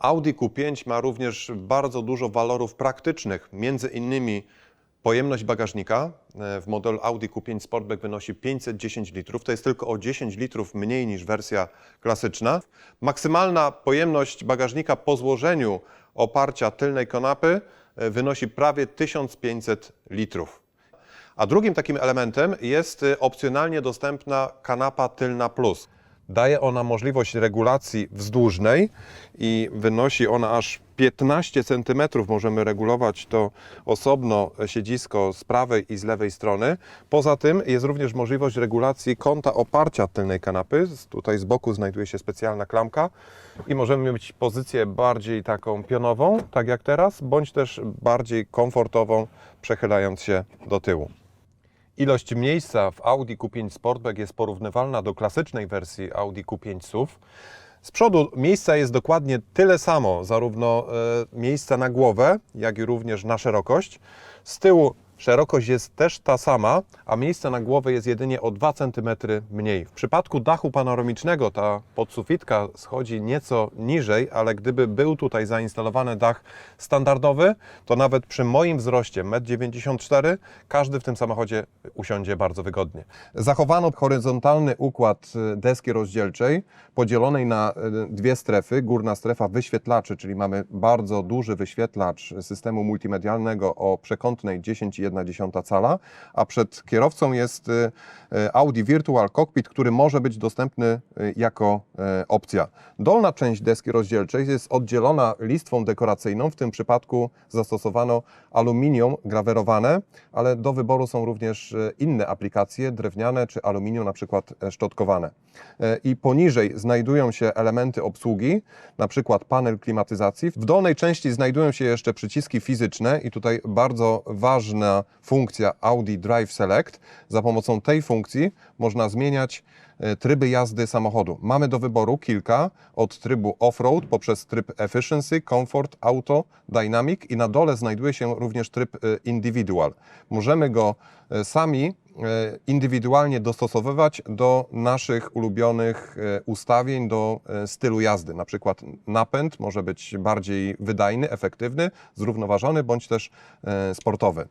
Audi Q5 ma również bardzo dużo walorów praktycznych, między innymi pojemność bagażnika e, w modelu Audi Q5 Sportback wynosi 510 litrów, to jest tylko o 10 litrów mniej niż wersja klasyczna. Maksymalna pojemność bagażnika po złożeniu oparcia tylnej kanapy e, wynosi prawie 1500 litrów. A drugim takim elementem jest y, opcjonalnie dostępna kanapa tylna plus. Daje ona możliwość regulacji wzdłużnej i wynosi ona aż 15 cm. Możemy regulować to osobno siedzisko z prawej i z lewej strony. Poza tym jest również możliwość regulacji kąta oparcia tylnej kanapy. Tutaj z boku znajduje się specjalna klamka i możemy mieć pozycję bardziej taką pionową, tak jak teraz, bądź też bardziej komfortową, przechylając się do tyłu. Ilość miejsca w Audi Q5 Sportback jest porównywalna do klasycznej wersji Audi Q5 SUV. Z przodu miejsca jest dokładnie tyle samo, zarówno e, miejsca na głowę, jak i również na szerokość. Z tyłu szerokość jest też ta sama, a miejsca na głowę jest jedynie o 2 cm mniej. W przypadku dachu panoramicznego ta podsufitka schodzi nieco niżej, ale gdyby był tutaj zainstalowany dach standardowy, to nawet przy moim wzroście 1,94 m każdy w tym samochodzie usiądzie bardzo wygodnie. Zachowano horyzontalny układ y, deski rozdzielczej podzielonej na y, dwie strefy. Górna strefa wyświetlaczy, czyli mamy bardzo duży wyświetlacz systemu multimedialnego o przekątnej 10,1 cala, a przed kierowcą jest y, y, Audi Virtual Cockpit, który może być dostępny y, jako opcja. Dolna część deski rozdzielczej jest oddzielona listwą dekoracyjną. W tym przypadku zastosowano aluminium grawerowane, ale do wyboru są również inne aplikacje drewniane czy aluminium, na przykład szczotkowane. I poniżej znajdują się elementy obsługi, na przykład panel klimatyzacji. W dolnej części znajdują się jeszcze przyciski fizyczne i tutaj bardzo ważna funkcja Audi Drive Select. Za pomocą tej funkcji można zmieniać tryby jazdy samochodu. Mamy do wyboru kilka, od trybu off-road poprzez tryb efficiency, comfort, auto, dynamic i na dole znajduje się również tryb e, individual. Możemy go e, sami e, indywidualnie dostosowywać do naszych ulubionych e, ustawień, do e, stylu jazdy. Na przykład napęd może być bardziej wydajny, efektywny, zrównoważony bądź też e, sportowy.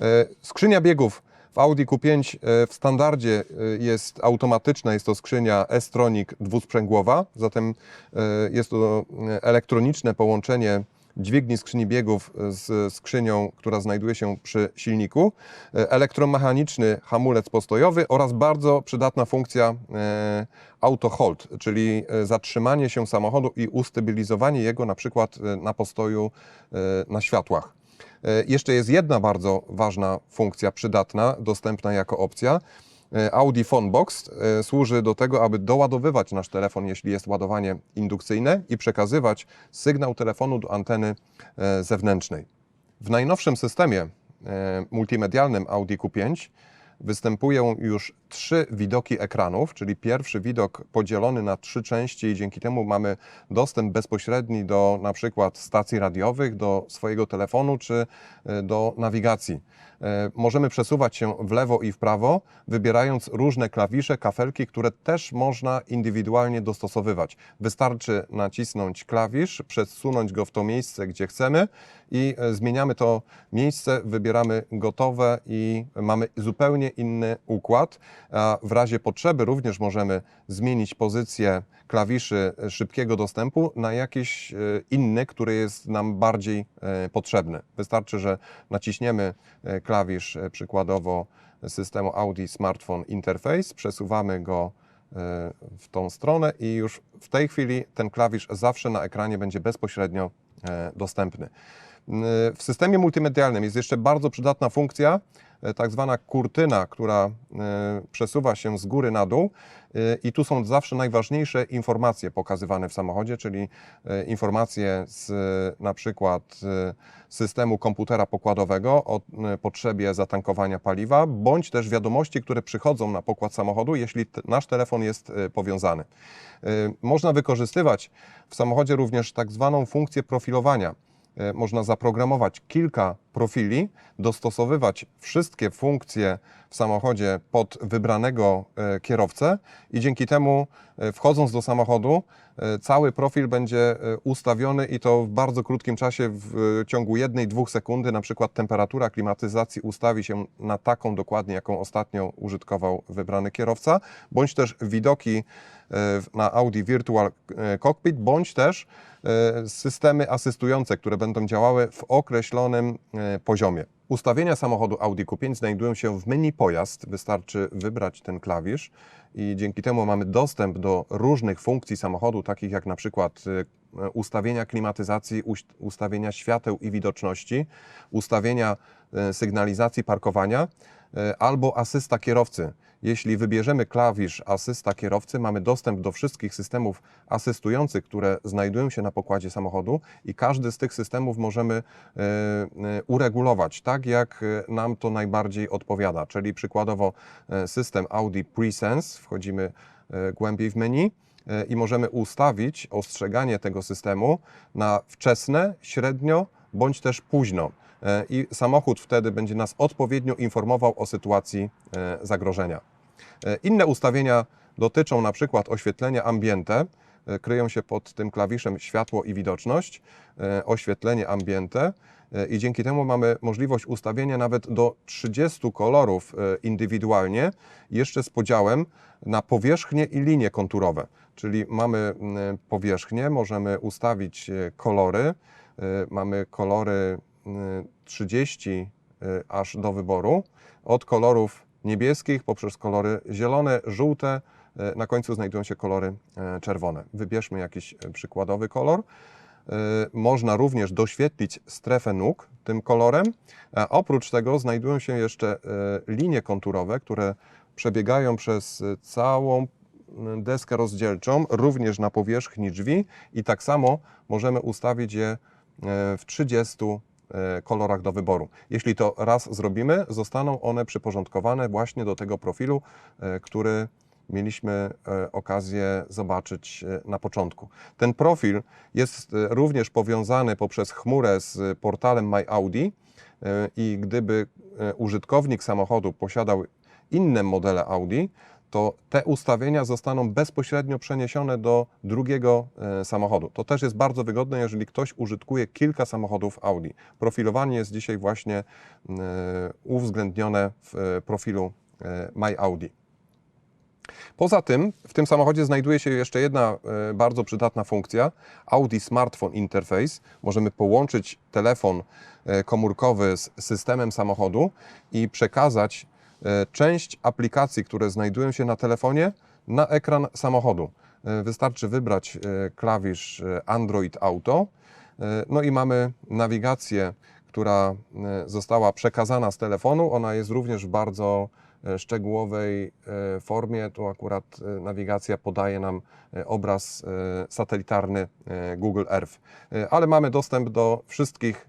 E, Skrzynia biegów w Audi Q5 e, w standardzie e, jest automatyczna, jest to skrzynia S-Tronic dwusprzęgłowa, zatem e, jest to elektroniczne połączenie dźwigni skrzyni biegów z skrzynią, która znajduje się przy silniku, elektromechaniczny hamulec postojowy oraz bardzo przydatna funkcja auto hold, czyli zatrzymanie się samochodu i ustabilizowanie jego na przykład na postoju na światłach. E, Jeszcze jest jedna bardzo ważna funkcja przydatna, dostępna jako opcja. E, Audi Phone Box e, służy do tego, aby doładowywać nasz telefon, jeśli jest ładowanie indukcyjne i przekazywać sygnał telefonu do anteny zewnętrznej. W najnowszym systemie multimedialnym Audi Q5 występują już trzy widoki ekranów, czyli pierwszy widok podzielony na trzy części i dzięki temu mamy dostęp bezpośredni do na przykład stacji radiowych, do swojego telefonu czy e, do nawigacji. E, Możemy przesuwać się w lewo i w prawo, wybierając różne klawisze, kafelki, które też można indywidualnie dostosowywać. Wystarczy nacisnąć klawisz, przesunąć go w to miejsce, gdzie chcemy i e, zmieniamy to miejsce, wybieramy gotowe i mamy zupełnie inny układ. W razie potrzeby również możemy zmienić pozycję klawiszy szybkiego dostępu na jakiś e, inny, który jest nam bardziej e, potrzebny. Wystarczy, że naciśniemy e, klawisz przykładowo systemu Audi Smartphone Interface, przesuwamy go w tą stronę i już w tej chwili ten klawisz zawsze na ekranie będzie bezpośrednio dostępny. W systemie multimedialnym jest jeszcze bardzo przydatna funkcja, e, tak zwana kurtyna, która e, przesuwa się z góry na dół i tu są zawsze najważniejsze informacje pokazywane w samochodzie, czyli informacje z na przykład systemu komputera pokładowego o potrzebie zatankowania paliwa, bądź też wiadomości, które przychodzą na pokład samochodu, jeśli nasz telefon jest powiązany. Można wykorzystywać w samochodzie również tak zwaną funkcję profilowania. E, można zaprogramować kilka profili, dostosowywać wszystkie funkcje w samochodzie pod wybranego e, kierowcę i dzięki temu e, wchodząc do samochodu, cały profil będzie ustawiony i to w bardzo krótkim czasie, w ciągu jednej, dwóch sekundy, na przykład temperatura klimatyzacji ustawi się na taką dokładnie, jaką ostatnio użytkował wybrany kierowca, bądź też widoki na Audi Virtual e, Cockpit, bądź też e, systemy asystujące, które będą działały w określonym e, poziomie. Ustawienia samochodu Audi Q5 znajdują się w menu pojazd. Wystarczy wybrać ten klawisz i dzięki temu mamy dostęp do różnych funkcji samochodu, takich jak na przykład e, ustawienia klimatyzacji, ustawienia świateł i widoczności, ustawienia e, sygnalizacji parkowania e, albo asysta kierowcy. Jeśli wybierzemy klawisz asysta kierowcy, mamy dostęp do wszystkich systemów asystujących, które znajdują się na pokładzie samochodu i każdy z tych systemów możemy e, e, uregulować tak, jak e, nam to najbardziej odpowiada. Czyli przykładowo e, system Audi Presense, wchodzimy e, głębiej w menu e, i możemy ustawić ostrzeganie tego systemu na wczesne, średnio bądź też późno. E, I samochód wtedy będzie nas odpowiednio informował o sytuacji e, zagrożenia. E, Inne ustawienia dotyczą na przykład oświetlenia ambiente, kryją się pod tym klawiszem światło i widoczność, oświetlenie ambiente i dzięki temu mamy możliwość ustawienia nawet do 30 kolorów indywidualnie, jeszcze z podziałem na powierzchnie i linie konturowe. Czyli mamy mm, powierzchnię, możemy ustawić kolory, mamy kolory 30 e, aż do wyboru, od kolorów niebieskich poprzez kolory zielone, żółte, e, na końcu znajdują się kolory e, czerwone. Wybierzmy jakiś e, przykładowy kolor. E, Można również doświetlić strefę nóg tym kolorem, a oprócz tego znajdują się jeszcze e, linie konturowe, które przebiegają przez e, całą deskę rozdzielczą, również na powierzchni drzwi i tak samo możemy ustawić je e, w 30 e, kolorach do wyboru. Jeśli to raz zrobimy, zostaną one przyporządkowane właśnie do tego profilu, e, który mieliśmy e, okazję zobaczyć e, na początku. Ten profil jest e, również powiązany poprzez chmurę z portalem My Audi e, i gdyby e, użytkownik samochodu posiadał inne modele Audi, to te ustawienia zostaną bezpośrednio przeniesione do drugiego e, samochodu. To też jest bardzo wygodne, jeżeli ktoś użytkuje kilka samochodów Audi. Profilowanie jest dzisiaj właśnie e, uwzględnione w e, profilu My Audi. Poza tym w tym samochodzie znajduje się jeszcze jedna bardzo przydatna funkcja Audi Smartphone Interface. Możemy połączyć telefon komórkowy z systemem samochodu i przekazać część aplikacji, które znajdują się na telefonie, na ekran samochodu. E, Wystarczy wybrać e, klawisz e, Android Auto, e, no i mamy nawigację, która e, została przekazana z telefonu. Ona jest również w bardzo e, szczegółowej e, formie. Tu akurat e, nawigacja podaje nam e, obraz e, satelitarny e, Google Earth. E, Ale mamy dostęp do wszystkich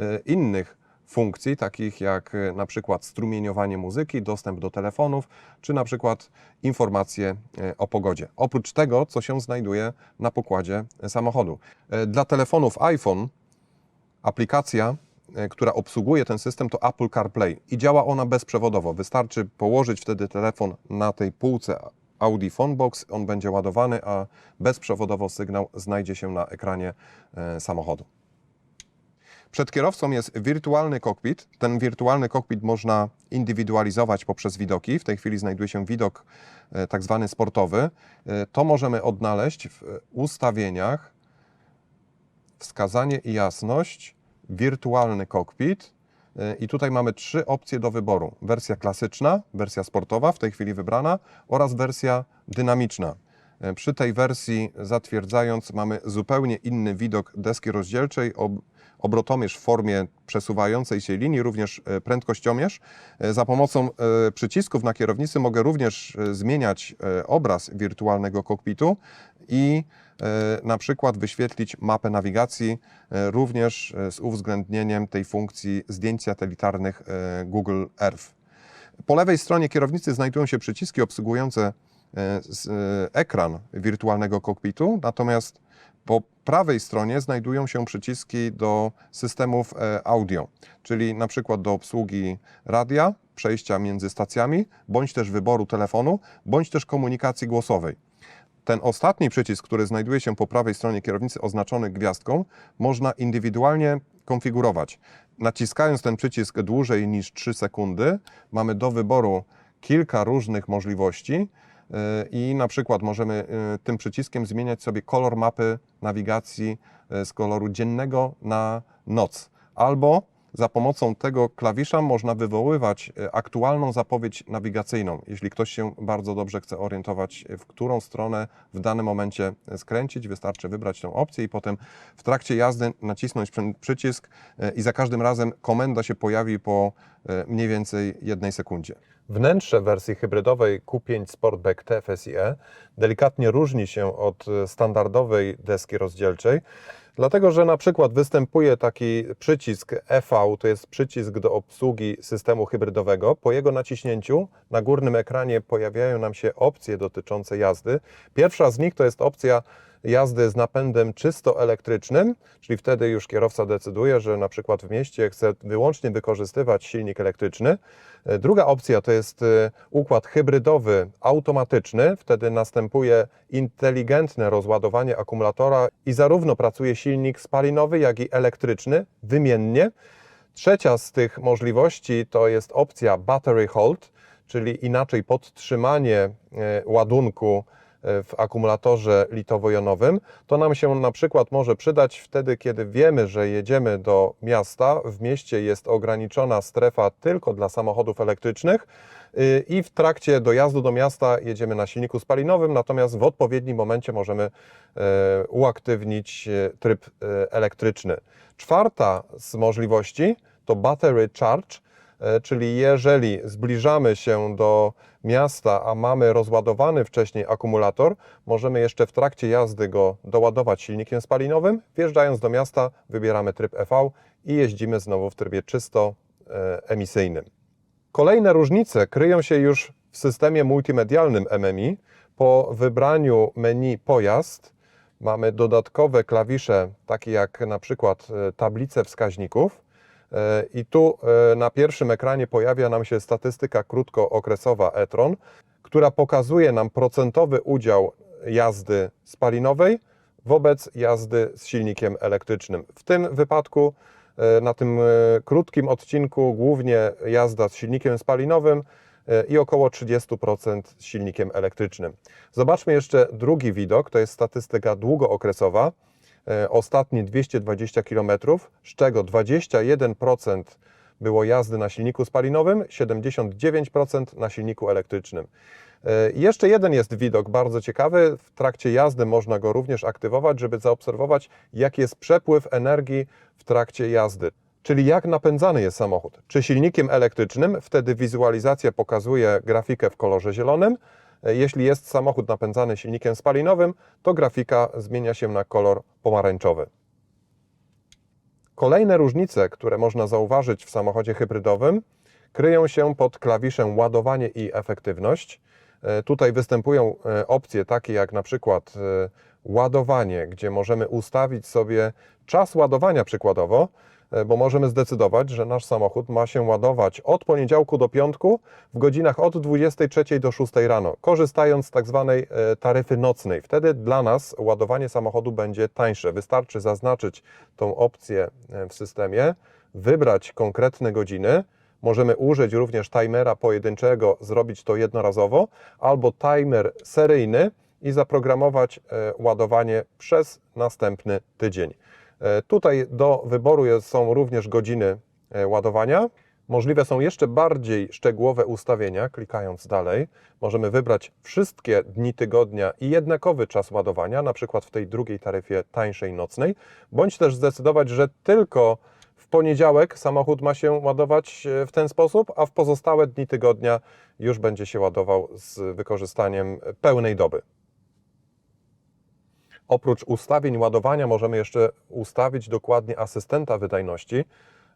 e, innych funkcji, takich jak e, na przykład strumieniowanie muzyki, dostęp do telefonów, czy na przykład informacje e, o pogodzie. Oprócz tego, co się znajduje na pokładzie samochodu. E, Dla telefonów iPhone aplikacja, która obsługuje ten system, to Apple CarPlay i działa ona bezprzewodowo. Wystarczy położyć wtedy telefon na tej półce Audi Phonebox, on będzie ładowany, a bezprzewodowo sygnał znajdzie się na ekranie samochodu. Przed kierowcą jest wirtualny kokpit. Ten wirtualny kokpit można indywidualizować poprzez widoki. W tej chwili znajduje się widok e, tak zwany sportowy. E, To możemy odnaleźć w e, ustawieniach wskazanie i jasność, wirtualny kokpit. Y, I tutaj mamy trzy opcje do wyboru: wersja klasyczna, wersja sportowa, w tej chwili wybrana, oraz wersja dynamiczna. Przy tej wersji, zatwierdzając, mamy zupełnie inny widok deski rozdzielczej, obrotomierz w formie przesuwającej się linii, również e, prędkościomierz. E, Za pomocą e, przycisków na kierownicy mogę również zmieniać obraz wirtualnego kokpitu i na przykład wyświetlić mapę nawigacji, również z uwzględnieniem tej funkcji zdjęć satelitarnych Google Earth. Po lewej stronie kierownicy znajdują się przyciski obsługujące ekran wirtualnego kokpitu, natomiast po prawej stronie znajdują się przyciski do systemów e, audio, czyli na przykład do obsługi radia, przejścia między stacjami, bądź też wyboru telefonu, bądź też komunikacji głosowej. ten ostatni przycisk, który znajduje się po prawej stronie kierownicy oznaczony gwiazdką, można indywidualnie konfigurować. Naciskając ten przycisk dłużej niż 3 sekundy, mamy do wyboru kilka różnych możliwości i na przykład możemy yy, tym przyciskiem zmieniać sobie kolor mapy nawigacji yy, z koloru dziennego na noc. Albo za pomocą tego klawisza można wywoływać e, aktualną zapowiedź nawigacyjną. Jeśli ktoś się bardzo dobrze chce orientować, e, w którą stronę w danym momencie skręcić, wystarczy wybrać tę opcję i potem w trakcie jazdy nacisnąć przycisk e, i za każdym razem komenda się pojawi po e, mniej więcej jednej sekundzie. Wnętrze wersji hybrydowej Q5 Sportback TFSIe delikatnie różni się od e, standardowej deski rozdzielczej, dlatego że na przykład występuje taki przycisk EV, to jest przycisk do obsługi systemu hybrydowego. Po jego naciśnięciu na górnym ekranie pojawiają nam się opcje dotyczące jazdy. Pierwsza z nich to jest opcja jazdy z napędem czysto elektrycznym, czyli wtedy już kierowca decyduje, że na przykład w mieście chce wyłącznie wykorzystywać silnik elektryczny. E, Druga opcja to jest e, układ hybrydowy automatyczny, wtedy następuje inteligentne rozładowanie akumulatora i zarówno pracuje silnik spalinowy, jak i elektryczny wymiennie. Trzecia z tych możliwości to jest opcja battery hold, czyli inaczej podtrzymanie e, ładunku w akumulatorze litowo-jonowym. To nam się na przykład może przydać wtedy, kiedy wiemy, że jedziemy do miasta, w mieście jest ograniczona strefa tylko dla samochodów elektrycznych y, i w trakcie dojazdu do miasta jedziemy na silniku spalinowym, natomiast w odpowiednim momencie możemy e, uaktywnić e, tryb e, elektryczny. Czwarta z możliwości to battery charge, czyli jeżeli zbliżamy się do miasta, a mamy rozładowany wcześniej akumulator, możemy jeszcze w trakcie jazdy go doładować silnikiem spalinowym. Wjeżdżając do miasta, wybieramy tryb EV i jeździmy znowu w trybie czysto e, emisyjnym. Kolejne różnice kryją się już w systemie multimedialnym MMI. Po wybraniu menu pojazd mamy dodatkowe klawisze, takie jak na przykład e, tablice wskaźników. E, I tu e, na pierwszym ekranie pojawia nam się statystyka krótkookresowa e-tron, która pokazuje nam procentowy udział jazdy spalinowej wobec jazdy z silnikiem elektrycznym. W tym wypadku, e, na tym krótkim odcinku, głównie jazda z silnikiem spalinowym i około 30% z silnikiem elektrycznym. Zobaczmy jeszcze drugi widok, to jest statystyka długookresowa ostatnie 220 km, z czego 21% było jazdy na silniku spalinowym, 79% na silniku elektrycznym. E, Jeszcze jeden jest widok bardzo ciekawy. W trakcie jazdy można go również aktywować, żeby zaobserwować, jaki jest przepływ energii w trakcie jazdy. Czyli jak napędzany jest samochód. Czy silnikiem elektrycznym, wtedy wizualizacja pokazuje grafikę w kolorze zielonym. E, Jeśli jest samochód napędzany silnikiem spalinowym, to grafika zmienia się na kolor pomarańczowy. Kolejne różnice, które można zauważyć w samochodzie hybrydowym, kryją się pod klawiszem ładowanie i efektywność. E, Tutaj występują e, opcje takie jak na przykład ładowanie, gdzie możemy ustawić sobie czas ładowania przykładowo, bo możemy zdecydować, że nasz samochód ma się ładować od poniedziałku do piątku w godzinach od 23 do 6 rano, korzystając z tak zwanej e, taryfy nocnej. Wtedy dla nas ładowanie samochodu będzie tańsze. Wystarczy zaznaczyć tą opcję e, w systemie, wybrać konkretne godziny. Możemy użyć również timera pojedynczego, zrobić to jednorazowo, albo timer seryjny i zaprogramować e, ładowanie przez następny tydzień. E, Tutaj do wyboru są również godziny e, ładowania. Możliwe są jeszcze bardziej szczegółowe ustawienia. Klikając dalej, możemy wybrać wszystkie dni tygodnia i jednakowy czas ładowania, na przykład w tej drugiej taryfie tańszej nocnej, bądź też zdecydować, że tylko w poniedziałek samochód ma się ładować e, w ten sposób, a w pozostałe dni tygodnia już będzie się ładował z wykorzystaniem pełnej doby. Oprócz ustawień ładowania możemy jeszcze ustawić dokładnie asystenta wydajności.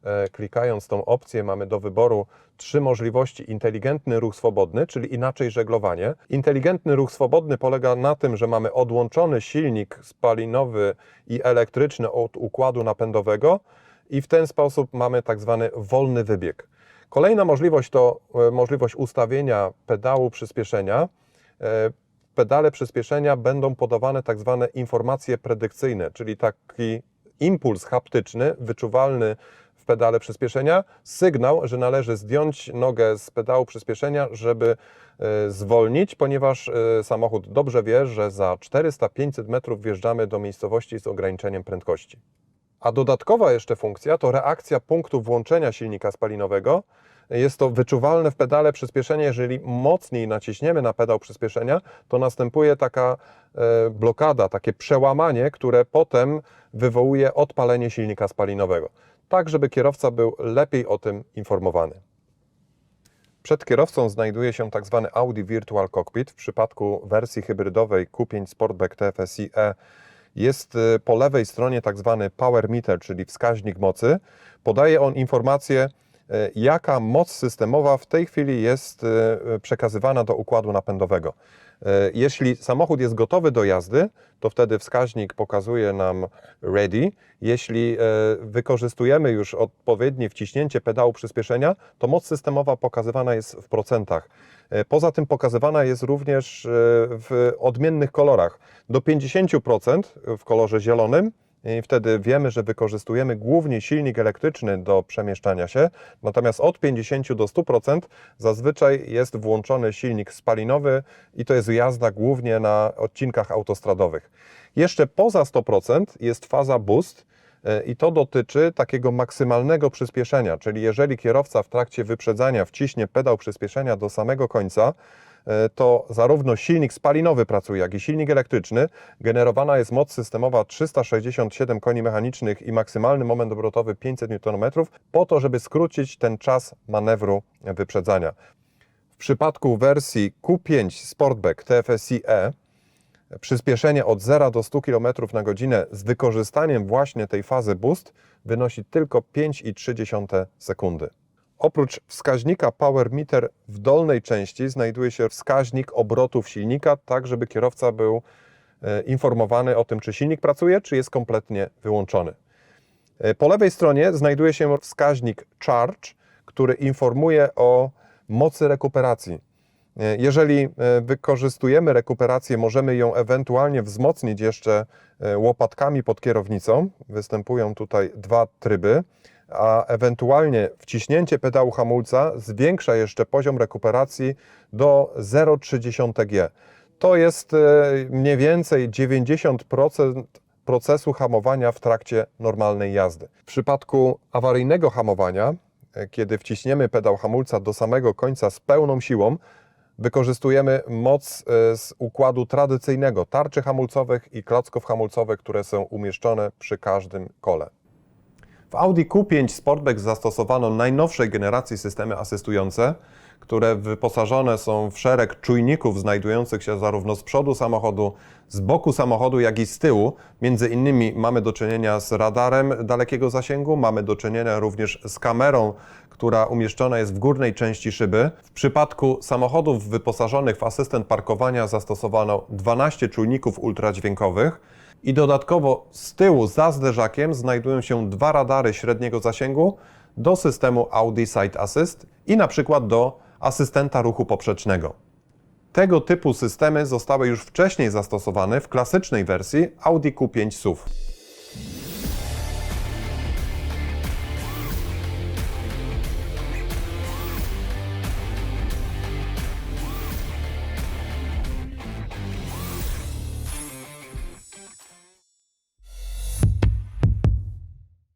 E, Klikając tą opcję mamy do wyboru trzy możliwości. Inteligentny ruch swobodny, czyli inaczej żeglowanie. Inteligentny ruch swobodny polega na tym, że mamy odłączony silnik spalinowy i elektryczny od układu napędowego i w ten sposób mamy tak zwany wolny wybieg. Kolejna możliwość to e, możliwość ustawienia pedału przyspieszenia. Pedale przyspieszenia będą podawane tak zwane informacje predykcyjne, czyli taki impuls haptyczny, wyczuwalny w pedale przyspieszenia, sygnał, że należy zdjąć nogę z pedału przyspieszenia, żeby e, zwolnić, ponieważ e, samochód dobrze wie, że za 400-500 metrów wjeżdżamy do miejscowości z ograniczeniem prędkości. A dodatkowa jeszcze funkcja to reakcja punktu włączenia silnika spalinowego. Jest to wyczuwalne w pedale przyspieszenia. Jeżeli mocniej naciśniemy na pedał przyspieszenia, to następuje taka e, blokada, takie przełamanie, które potem wywołuje odpalenie silnika spalinowego. Tak, żeby kierowca był lepiej o tym informowany. Przed kierowcą znajduje się tak zwany Audi Virtual Cockpit. W przypadku wersji hybrydowej Q5 Sportback TFSI E jest y, po lewej stronie tak zwany power meter, czyli wskaźnik mocy. Podaje on informację, jaka moc systemowa w tej chwili jest y, y, przekazywana do układu napędowego. Jeśli samochód jest gotowy do jazdy, to wtedy wskaźnik pokazuje nam ready. Jeśli wykorzystujemy już odpowiednie wciśnięcie pedału przyspieszenia, to moc systemowa pokazywana jest w procentach. Poza tym pokazywana jest również w odmiennych kolorach. Do 50% w kolorze zielonym. I wtedy wiemy, że wykorzystujemy głównie silnik elektryczny do przemieszczania się, natomiast od 50 do 100% zazwyczaj jest włączony silnik spalinowy i to jest jazda głównie na odcinkach autostradowych. Jeszcze poza 100% jest faza boost, e, i to dotyczy takiego maksymalnego przyspieszenia, czyli jeżeli kierowca w trakcie wyprzedzania wciśnie pedał przyspieszenia do samego końca, to zarówno silnik spalinowy pracuje, jak i silnik elektryczny. Generowana jest moc systemowa 367 koni mechanicznych i maksymalny moment obrotowy 500 Nm, po to, żeby skrócić ten czas manewru wyprzedzania. W przypadku wersji Q5 Sportback TFSI E przyspieszenie od 0 do 100 km na godzinę z wykorzystaniem właśnie tej fazy boost wynosi tylko 5,3 sekundy. Oprócz wskaźnika Power Meter w dolnej części znajduje się wskaźnik obrotów silnika, tak żeby kierowca był e, informowany o tym, czy silnik pracuje, czy jest kompletnie wyłączony. E, Po lewej stronie znajduje się wskaźnik Charge, który informuje o mocy rekuperacji. E, Jeżeli wykorzystujemy rekuperację, możemy ją ewentualnie wzmocnić jeszcze łopatkami pod kierownicą. Występują tutaj dwa tryby, a ewentualnie wciśnięcie pedału hamulca zwiększa jeszcze poziom rekuperacji do 0,3 G. To jest e, mniej więcej 90% procesu hamowania w trakcie normalnej jazdy. W przypadku awaryjnego hamowania, e, kiedy wciśniemy pedał hamulca do samego końca z pełną siłą, wykorzystujemy moc e, z układu tradycyjnego tarczy hamulcowych i klocków hamulcowych, które są umieszczone przy każdym kole. W Audi Q5 Sportback zastosowano najnowszej generacji systemy asystujące, które wyposażone są w szereg czujników znajdujących się zarówno z przodu samochodu, z boku samochodu, jak i z tyłu. Między innymi mamy do czynienia z radarem dalekiego zasięgu, mamy do czynienia również z kamerą, która umieszczona jest w górnej części szyby. W przypadku samochodów wyposażonych w asystent parkowania zastosowano 12 czujników ultradźwiękowych. I dodatkowo z tyłu za zderzakiem znajdują się dwa radary średniego zasięgu do systemu Audi Side Assist i na przykład do asystenta ruchu poprzecznego. Tego typu systemy zostały już wcześniej zastosowane w klasycznej wersji Audi Q5 SUV.